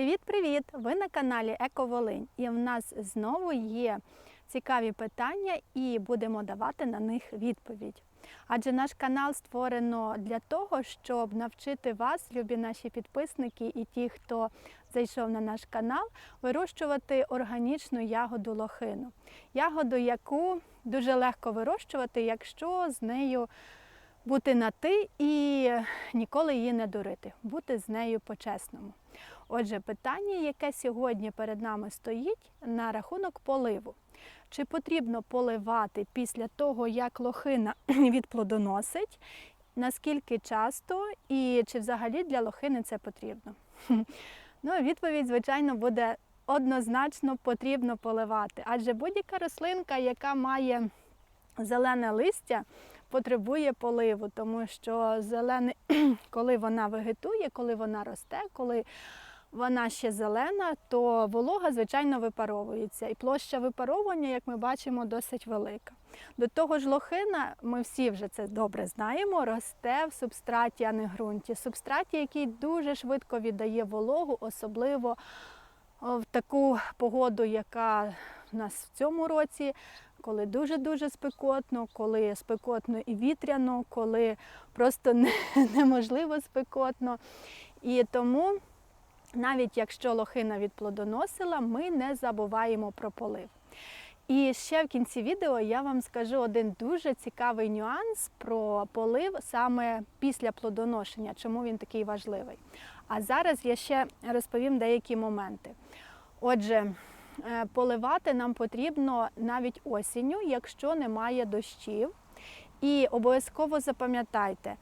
Привіт-привіт! Ви на каналі Еко Волинь. І в нас знову є цікаві питання, і будемо давати на них відповідь. Адже наш канал створено для того, щоб навчити вас, любі наші підписники, і ті, хто зайшов на наш канал, вирощувати органічну ягоду лохину. Ягоду, яку дуже легко вирощувати, якщо з нею бути на ти і ніколи її не дурити, бути з нею по-чесному. Отже, питання, яке сьогодні перед нами стоїть на рахунок поливу. Чи потрібно поливати після того, як лохина відплодоносить, наскільки часто і чи взагалі для лохини це потрібно? Ну, відповідь, звичайно, буде однозначно потрібно поливати, адже будь-яка рослинка, яка має зелене листя, потребує поливу, тому що зелене, коли вона вегетує, коли вона росте, коли вона ще зелена, то волога, звичайно, випаровується. І площа випаровування, як ми бачимо, досить велика. До того ж, лохина, ми всі вже це добре знаємо, росте в субстраті, а не ґрунті. Субстраті, який дуже швидко віддає вологу, особливо в таку погоду, яка в нас в цьому році, коли дуже-дуже спекотно, коли спекотно і вітряно, коли просто неможливо спекотно. І тому навіть якщо лохина відплодоносила, ми не забуваємо про полив. І ще в кінці відео я вам скажу один дуже цікавий нюанс про полив саме після плодоношення, чому він такий важливий. А зараз я ще розповім деякі моменти. Отже, поливати нам потрібно навіть осінню, якщо немає дощів. І обов'язково запам'ятайте,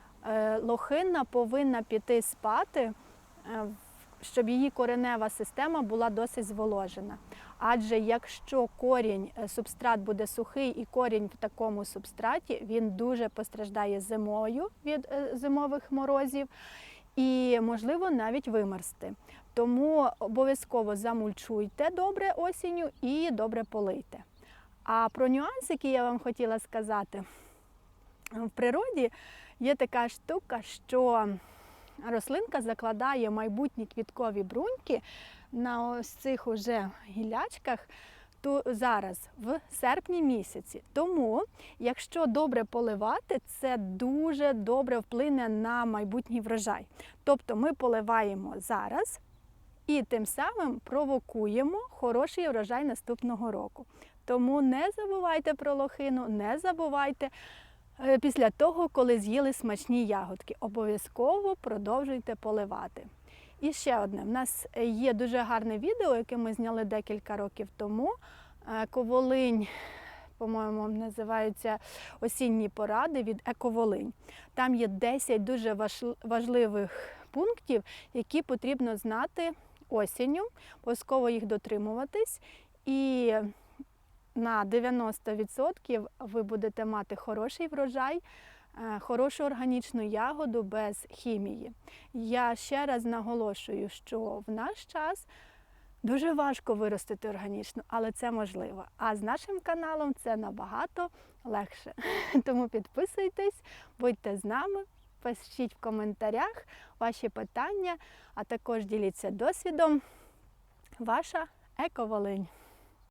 лохина повинна піти спати щоб її коренева система була досить зволожена. Адже якщо корінь, субстрат буде сухий і корінь в такому субстраті, він дуже постраждає зимою від зимових морозів і, можливо, навіть вимерзти. Тому обов'язково замульчуйте добре осінню і добре полийте. А про нюанс, який я вам хотіла сказати, в природі є така штука, що рослинка закладає майбутні квіткові бруньки на ось цих уже гілячках то зараз, в серпні місяці. Тому, якщо добре поливати, це дуже добре вплине на майбутній врожай. Тобто ми поливаємо зараз і тим самим провокуємо хороший врожай наступного року. Тому не забувайте про лохину, не забувайте. Після того, коли з'їли смачні ягодки, обов'язково продовжуйте поливати. І ще одне: в нас є дуже гарне відео, яке ми зняли декілька років тому. Коволинь, по-моєму, називається осінні поради від Ековолинь. Там є 10 дуже важливих пунктів, які потрібно знати осінню, обов'язково їх дотримуватись. І на 90% ви будете мати хороший врожай, е, хорошу органічну ягоду без хімії. Я ще раз наголошую, що в наш час дуже важко виростити органічну, але це можливо. А з нашим каналом це набагато легше. Тому підписуйтесь, будьте з нами. Пишіть в коментарях ваші питання, а також діліться досвідом. Ваша Еко Волинь.